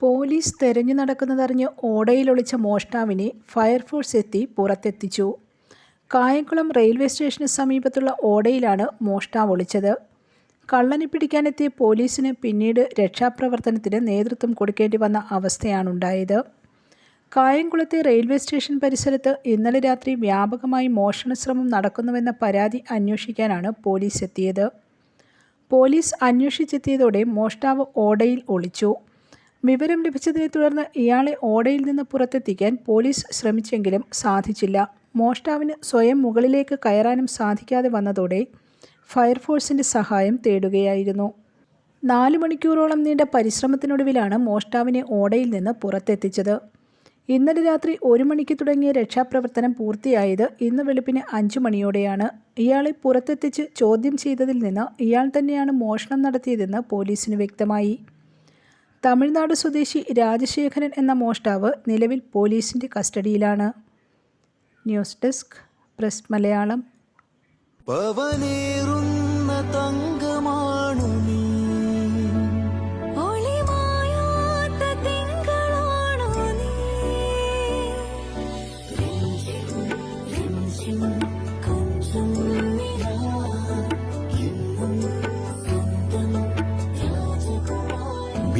Police തെരഞ്ഞു നടക്കുന്നതറിഞ്ഞ് ഓടയിലൊളിച്ച മോഷ്ടാവിനെ fire force എത്തി പുറത്തെത്തിച്ചു. Kayamkulam railway സ്റ്റേഷന് സമീപത്തുള്ള ഓടയിലാണ് മോഷ്ടാവ് ഒളിച്ചത്. കള്ളനെ പിടിക്കാനെത്തിയ പോലീസിന് പിന്നീട് രക്ഷാപ്രവർത്തനത്തിന് നേതൃത്വം കൊടുക്കേണ്ടി വന്ന അവസ്ഥയാണുണ്ടായത്. കായംകുളത്തെ റെയിൽവേ സ്റ്റേഷൻ പരിസരത്ത് ഇന്നലെ രാത്രി വ്യാപകമായി മോഷണശ്രമം നടക്കുന്നുവെന്ന പരാതി അന്വേഷിക്കാനാണ് പോലീസ് എത്തിയത്. പോലീസ് അന്വേഷിച്ചെത്തിയതോടെ മോഷ്ടാവ് ഓടയിൽ ഒളിച്ചു. വിവരം ലഭിച്ചതിനെ തുടർന്ന് ഇയാളെ ഓടയിൽ നിന്ന് പുറത്തെത്തിക്കാൻ പോലീസ് ശ്രമിച്ചെങ്കിലും സാധിച്ചില്ല. മോഷ്ടാവിന് സ്വയം മുകളിലേക്ക് കയറാനും സാധിക്കാതെ വന്നതോടെ ഫയർഫോഴ്സിന്റെ സഹായം തേടുകയായിരുന്നു. നാല് മണിക്കൂറോളം നീണ്ട പരിശ്രമത്തിനൊടുവിലാണ് മോഷ്ടാവിനെ ഓടയിൽ നിന്ന് പുറത്തെത്തിച്ചത്. ഇന്നലെ രാത്രി ഒരു മണിക്ക് തുടങ്ങിയ രക്ഷാപ്രവർത്തനം പൂർത്തിയായത് ഇന്ന് വെളുപ്പിന് അഞ്ചു മണിയോടെയാണ്. ഇയാളെ പുറത്തെത്തിച്ച് ചോദ്യം ചെയ്തതിൽ നിന്ന് ഇയാൾ തന്നെയാണ് മോഷണം നടത്തിയതെന്ന് പോലീസിന് വ്യക്തമായി. തമിഴ്നാട് സ്വദേശി രാജശേഖരൻ എന്ന മോഷ്ടാവ് നിലവിൽ പോലീസിന്റെ കസ്റ്റഡിയിലാണ്. News desk press Malayalam. രാജകുമാരി